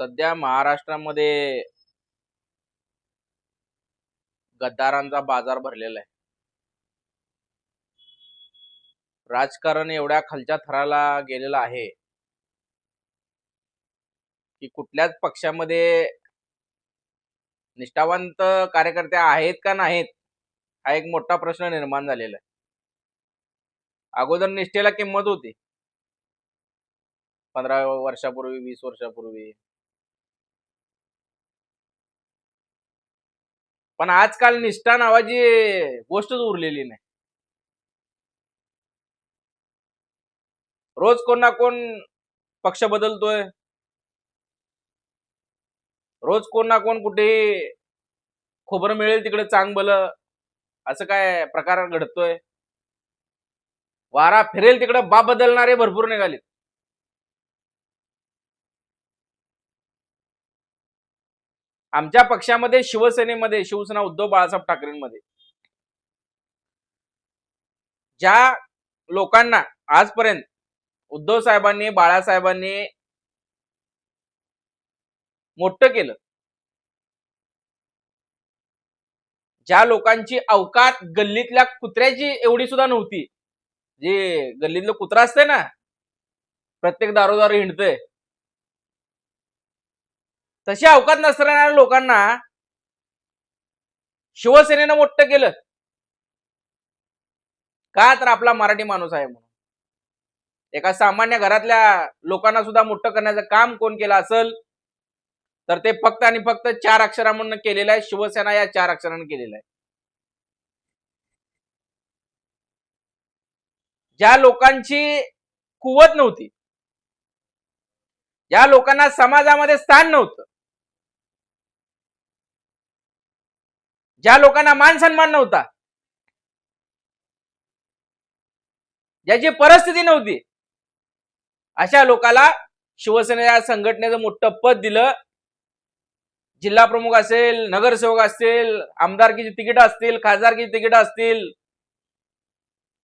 सध्या महाराष्ट्रामध्ये गद्दारांचा बाजार भरलेला आहे. राजकारण एवढ्या खालच्या थराला गेलेलं आहे की कुठल्याच पक्षामध्ये निष्ठावंत कार्यकर्ते आहेत का नाहीत हा एक मोठा प्रश्न निर्माण झालेला आहे. अगोदर निष्ठेला किंमत होती. पंधरा वर्षापूर्वी वीस वर्षापूर्वी पण आजकाल निष्ठा नावाची गोष्टच उरलेली नाही. रोज कोण ना कोण पक्ष बदलतोय. रोज कोण ना कोण कुठे खोबरं मिळेल तिकडे चांगबल असं काय प्रकार घडतोय? वारा फिरेल तिकडे बाप बदलणारे भरपूर निघाले आमच्या पक्षामध्ये शिवसेनेमध्ये शिवसेना उद्धव बाळासाहेब ठाकरेंमध्ये. ज्या लोकांना आजपर्यंत उद्धव साहेबांनी बाळासाहेबांनी मोठं केलं ज्या लोकांची अवकात गल्लीतल्या कुत्र्याची एवढी सुद्धा नव्हती. जे गल्लीतलं कुत्रा असते ना प्रत्येक दारोदार हिंडतंय. तशी अवकात नसणाऱ्या लोकांना शिवसेनेनं मोठं केलं. का तर आपला मराठी माणूस आहे म्हणून. एका सामान्य घरातल्या लोकांना सुद्धा मोठं करण्याचं काम कोण केलं असेल तर ते फक्त आणि फक्त चार अक्षरामधून केलेलं आहे. शिवसेना या चार अक्षरानं केलेलं आहे. ज्या लोकांची कुवत नव्हती ज्या लोकांना समाजामध्ये स्थान नव्हतं ज्या लोकांना मान सन्मान नव्हता ज्याची परिस्थिती नव्हती अशा लोकाला शिवसेना संघटनेचं मोठं पद दिलं. जिल्हा प्रमुख असेल नगरसेवक असतील आमदारकीची तिकीट असतील खासदारकीची तिकीट असतील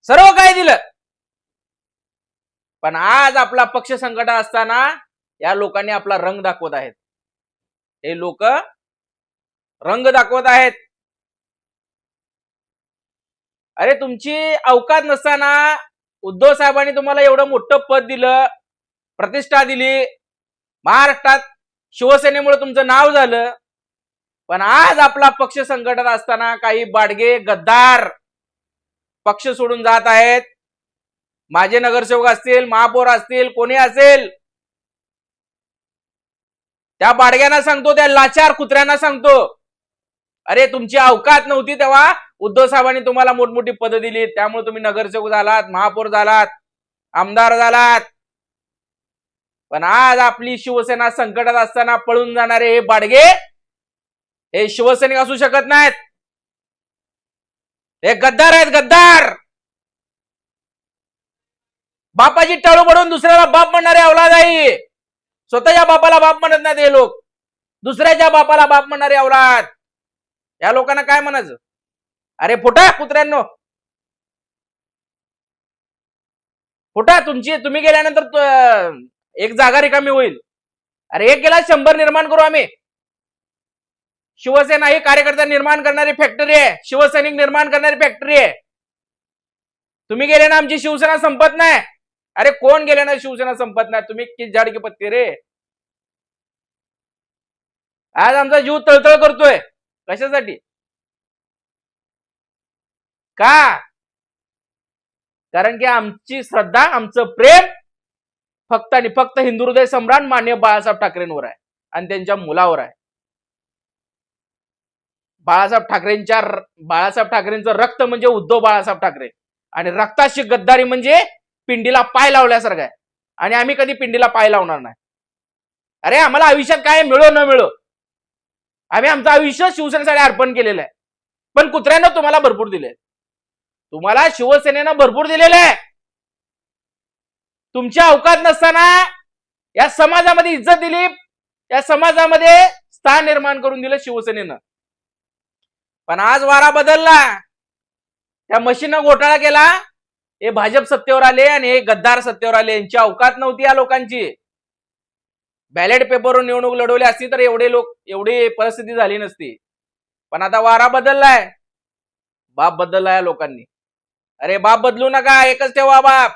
सर्व काय दिलं. पण आज आपला पक्ष संकट असताना या लोकांनी आपला रंग दाखवत आहेत. हे लोक रंग दाखवत आहेत. अरे तुमची अवकात नसताना उद्धव साहेबांनी तुम्हाला एवढं मोठं पद दिलं प्रतिष्ठा दिली. महाराष्ट्रात शिवसेनेमुळे तुमचं नाव झालं. पण आज आपला पक्ष संकटात असताना काही बाडगे गद्दार पक्ष सोडून जात आहेत. माझे नगरसेवक असतील महापौर असतील कोणी असेल? त्या बाडग्यांना सांगतो त्या लाचार कुत्र्यांना सांगतो. अरे तुमची अवकात नव्हती तेव्हा उद्धव साहेबांनी तुम्हाला मोठमोठी पदं दिली त्यामुळे तुम्ही नगरसेवक झालात महापौर झालात आमदार झालात. पण आज आपली शिवसेना संकटात असताना पळून जाणारे हे बाडगे हे शिवसैनिक असू शकत नाहीत. हे गद्दार आहेत गद्दार. बापाची टाळू पडून दुसऱ्याला बाप म्हणणारे अवलाद आहे स्वतःच्या बापाला बाप म्हणत नाहीत हे लोक. दुसऱ्याच्या बापाला बाप म्हणणारे अवलाद या लोकांना काय म्हणायचं? अरे फुटा कुत्र्यांनो. फुटा तुमची तुम्ही गेल्यानंतर एक जागा रिकामी होईल. अरे एक गेला शंभर निर्माण करू आम्ही. शिवसेना ही कार्यकर्ता निर्माण करणारी फॅक्टरी आहे. शिवसैनिक निर्माण करणारी फॅक्टरी आहे. तुम्ही गेले ना आमची शिवसेना संपत नाही. अरे कोण गेले ना शिवसेना संपत नाही? तुम्ही किती झाड की पत्ते रे? आज आमचा जीव तळतळ करतोय. कशासाठी? का? कारण की आमची श्रद्धा आमचं प्रेम फक्त आणि फक्त हिंदू हृदय सम्राट मान्य बाळासाहेब ठाकरेंवर आहे आणि त्यांच्या मुलावर आहे. बाळासाहेब ठाकरेंच्या बाळासाहेब ठाकरेंचं रक्त म्हणजे उद्धव बाळासाहेब ठाकरे आणि रक्ताशी गद्दारी म्हणजे पिंडीला पाय लावल्यासारखं आहे. आणि आम्ही कधी पिंडीला पाय लावणार नाही. अरे आम्हाला आयुष्यात काय मिळो न मिळो. आम्ही आमचं आयुष्य शिवसेनेसाठी अर्पण केलेलं आहे. पण कुत्र्यानं तुम्हाला भरपूर दिले तुम्हाला शिवसेनेनं भरपूर दिलेलं आहे. तुमच्या अवकात नसताना या समाजामध्ये इज्जत दिली या समाजामध्ये स्थान निर्माण करून दिलं शिवसेनेनं. पण आज वारा बदलला. त्या मशीनं घोटाळा केला. हे भाजप सत्तेवर आले आणि हे गद्दार सत्तेवर आले. यांची अवकात नव्हती या लोकांची. बॅलेट पेपरवर निवडणूक लढवली असती तर एवढे लोक एवढी परिस्थिती झाली नसती. पण आता वारा बदललाय. बाप बदललाय लोकांनी. अरे बाप बदलू नका एकच ठेवा बाप.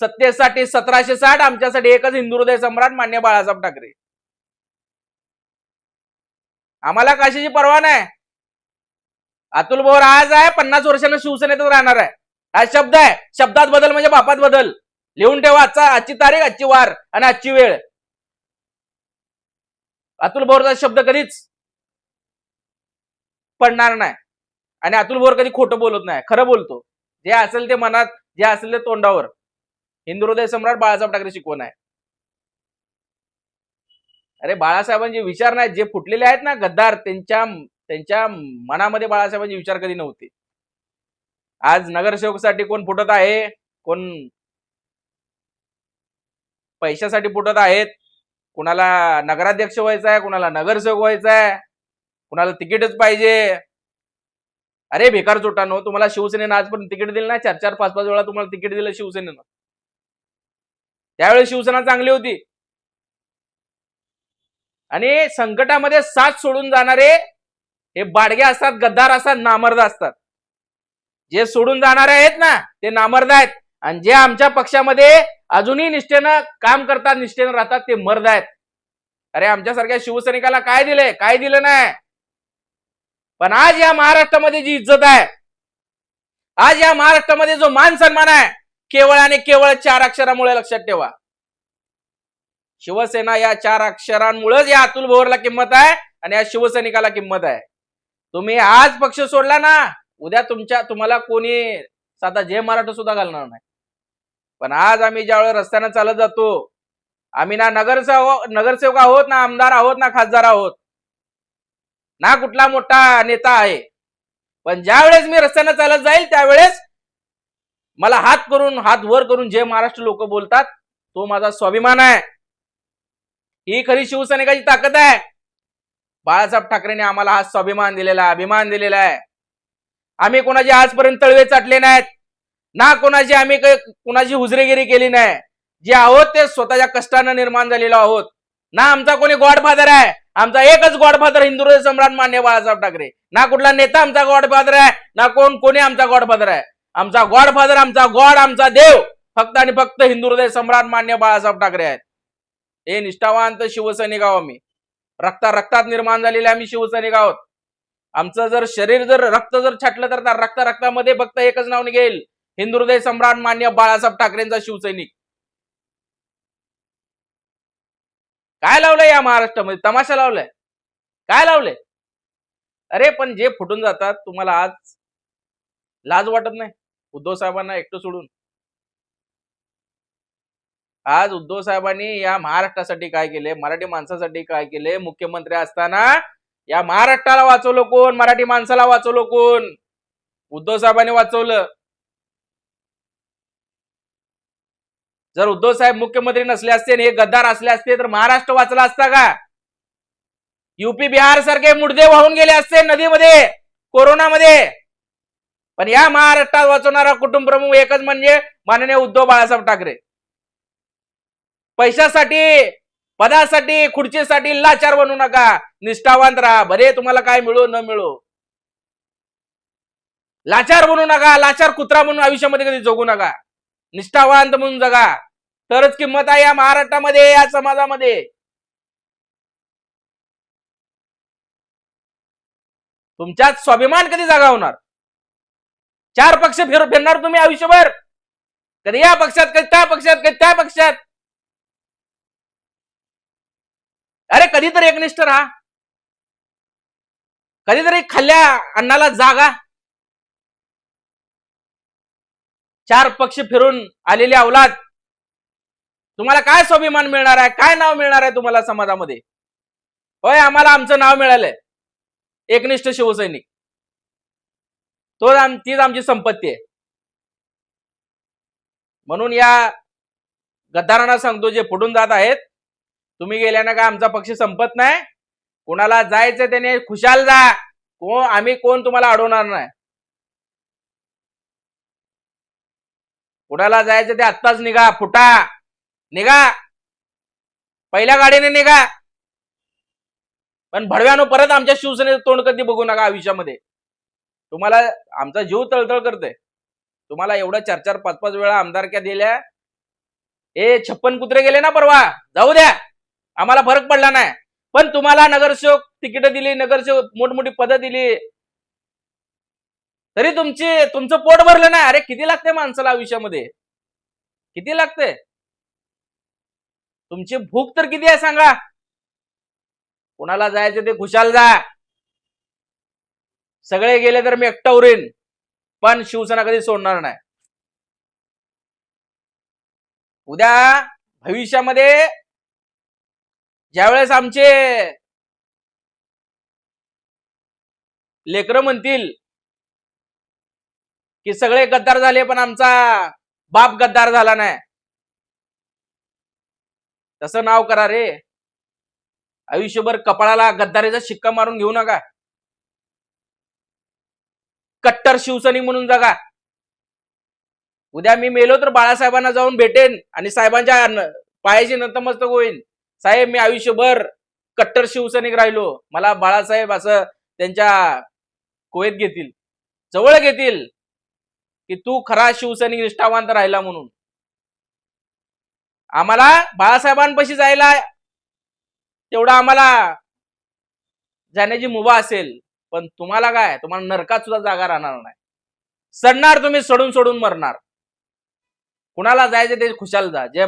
सत्तेसाठी सतराशे साठ आमच्यासाठी एकच हिंदू हृदय सम्राट मान्य बाळासाहेब ठाकरे. आम्हाला कशाची पर्वा नाही. अतुल भोर आज आहे पन्नास वर्षांना शिवसेनेतच राहणार आहे. हा शब्द आहे. शब्दात बदल म्हणजे बापात बदल. लिहून ठेवा आजचा आजची तारीख आजची वार आणि आजची वेळ. अतुल भोरचा शब्द कधीच पडणार नाही. आणि अतुल बोर कधी खोटं बोलत नाही खरं बोलतो. जे असेल ते मनात जे असेल ते तोंडावर. हिंदू हृदय सम्राट बाळासाहेब ठाकरे शिकवण आहे. अरे बाळासाहेबांचे विचार नाहीत जे फुटलेले आहेत ना गद्दार त्यांच्या त्यांच्या मनामध्ये बाळासाहेबांचे विचार कधी नव्हते. आज नगरसेवकसाठी कोण फुटत आहे कोण पैशासाठी फुटत आहेत कुणाला नगराध्यक्ष व्हायचा आहे कुणाला नगरसेवक व्हायचा आहे कुणाला तिकीटच पाहिजे अरे बेकार चोटानो तुम्हाला शिवसेनेनं आजपर्यंत तिकीट दिलं ना चार चार पाच पाच वेळा तुम्हाला तिकीट दिलं शिवसेनेनं. त्यावेळेस शिवसेना चांगली होती. आणि संकटामध्ये साथ सोडून जाणारे हे बाडगे असतात गद्दार असतात नामर्द असतात. जे सोडून जाणारे आहेत ना ते नामर्द आहेत. आणि जे आमच्या पक्षामध्ये अजूनही निष्ठेनं काम करतात निष्ठेनं राहतात ते मर्द आहेत. अरे आमच्यासारख्या शिवसैनिकाला काय दिले काय दिलं नाही? पण आज या महाराष्ट्रामध्ये जी इज्जत आहे आज या महाराष्ट्रामध्ये जो मान सन्मान आहे केवळ आणि केवळ चार अक्षरामुळे लक्षात ठेवा. शिवसेना या चार अक्षरांमुळेच या अतुल भोवरला किंमत आहे आणि या शिवसैनिकाला किंमत आहे. तुम्ही आज पक्ष सोडला ना उद्या तुमच्या तुम्हाला कोणी साधा जय मराठा सुद्धा घालणार नाही. पण आज आम्ही ज्यावेळेस रस्त्यानं चालत जातो आम्ही ना नगरसेवक नगरसेवक आहोत ना आमदार आहोत ना खासदार आहोत ना कुठला मोठा नेता आहे. पण ज्या वेळेस मी रस्त्यानं चालत जाईल त्यावेळेस मला हात करून हात वर करून जे महाराष्ट्र लोक बोलतात तो माझा स्वाभिमान आहे. ही खरी शिवसैनिकाची ताकद आहे. बाळासाहेब ठाकरेने आम्हाला हा स्वाभिमान दिलेला आहे, अभिमान दिलेला आहे. आम्ही कोणाचे आजपर्यंत तळवे चाटले नाहीत. ना कोणाची आम्ही कोणाची हुजरेगिरी केली नाही. जे आहोत ते स्वतःच्या कष्टानं निर्माण झालेलो आहोत. ना आमचा कोणी गॉडफादर आहे. आमचा एकच गॉडफादर हिंदू सम्राट मान्य बाळासाहेब ठाकरे. ना कुठला नेता आमचा गॉडफादर आहे ना कोण कोणी आमचा गॉडफादर आहे. आमचा गॉडफादर आमचा गॉड आमचा देव फक्त आणि फक्त हिंदू हृदय सम्राट मान्य बाळासाहेब ठाकरे आहेत. हे निष्ठावांत शिवसैनिक आहोत आम्ही. रक्ता रक्तात निर्माण झालेले आम्ही शिवसैनिक आहोत. आमचं जर शरीर जर रक्त जर छाटलं तर रक्त रक्तामध्ये फक्त एकच नाव निघेल. हिंदू हृदय सम्राट मान्य बाळासाहेब ठाकरेंचा शिवसैनिक. काय लावलंय या महाराष्ट्रामध्ये? तमाशा लावलाय. काय लावलंय? अरे पण जे फुटून जातात तुम्हाला आज लाज वाटत नाही. उद्धव साहेबांना एकटं सोडून. आज उद्धव साहेबांनी या महाराष्ट्रासाठी काय केले मराठी माणसासाठी काय केले मुख्यमंत्री असताना या महाराष्ट्राला वाचवलं कोण? मराठी माणसाला वाचवलं कोण? उद्धव साहेबांनी वाचवलं. जर उद्धव साहेब मुख्यमंत्री नसले असते आणि हे गद्दार असले असते तर महाराष्ट्र वाचला असता का? युपी बिहार सारखे मुडदे वाहून गेले असते नदीमध्ये कोरोनामध्ये. पण या महाराष्ट्रात वाचवणारा कुटुंब प्रमुख एकच म्हणजे माननीय उद्धव बाळासाहेब ठाकरे. पैशासाठी पदासाठी खुर्चीसाठी लाचार बनू नका. निष्ठावान राहा. बरे तुम्हाला काय मिळो न मिळो. लाचार बनू नका. लाचार कुत्रा म्हणून आयुष्यामध्ये कधी जगू नका. निष्ठावांत म्हणून जगा. तरच किंमत आहे या महाराष्ट्रामध्ये या समाजामध्ये. तुमच्यात स्वाभिमान कधी जागा होणार? चार पक्ष फिर फिरणार तुम्ही आयुष्यभर. कधी या पक्षात कधी त्या पक्षात कधी त्या पक्षात. अरे कधीतरी एकनिष्ठ राहा. कधीतरी खाल्ल्या अन्नाला जागा. चार पक्ष फिरून आलेली अवलाद. तुम्हाला काय स्वाभिमान मिळणार आहे? काय नाव मिळणार आहे तुम्हाला समाजामध्ये? होय आम्हाला आमचं नाव मिळालंय. एकनिष्ठ शिवसैनिक. तोच आम तीच आमची संपत्ती आहे. म्हणून या गद्दारांना सांगतो जे फुटून जात आहेत तुम्ही गेल्यानं काय आमचा पक्ष संपत नाही? कोणाला जायचं त्याने खुशाल जा. कोण आम्ही कोण तुम्हाला अडवणार नाही. कुणाला जायचं ते आत्ताच निघा फुटा. निघा. पहिल्या गाडीने निघा. पण भडव्यानो परत आमच्या शिवसेनेचं तोंड कधी बघू नका आयुष्यामध्ये. तुम्हाला आमचा जीव तळतळ करतोय. तुम्हाला एवढ्या चार चार पाच पाच वेळा आमदारक्या दिल्या. ए छप्पन कुत्रे गेले ना परवा? जाऊ द्या. आम्हाला फरक पडला नाही. पण तुम्हाला नगरसेवक तिकीट दिली नगरसेवक मोठमोठी पदं दिली. तरी तुमची तुमचं पोट भरलं नाही. अरे किती लागते माणसाला आयुष्यामध्ये? किती लागते? तुमची भूक तर किती आहे सांगा? कुणाला जायचं ते खुशाल जा. सगळे गेले तर मी एकटा उरेन. पण शिवसेना कधी सोडणार नाही. उद्या भविष्यामध्ये ज्यावेळेस आमचे लेकर म्हणतील की सगळे गद्दार झाले पण आमचा बाप गद्दार झाला नाही. तसं नाव करा रे. आयुष्यभर कपाळाला गद्दारीचा शिक्का मारून घेऊ नका. कट्टर शिवसैनिक म्हणून जगा. उद्या मी मेलो तर बाळासाहेबांना जाऊन भेटेन आणि साहेबांच्या न- पायाची नतमस्तक होईन. साहेब मी आयुष्यभर कट्टर शिवसैनिक राहिलो. मला बाळासाहेब असं त्यांच्या कोयत घेतील. जवळ घेतील. की तू खरा शिवसैनिक निष्ठावांत राहिला म्हणून. आम्हाला बाळासाहेबांपाशी जायला तेवढा आम्हाला जाण्याची मुभा असेल पण तुम्हाला काय? तुम्हाला नरकात सुद्धा जागा राहणार नाही. सडणार तुम्ही सोडून सोडून मरणार. कुणाला जायचं ते खुशाल जा. जय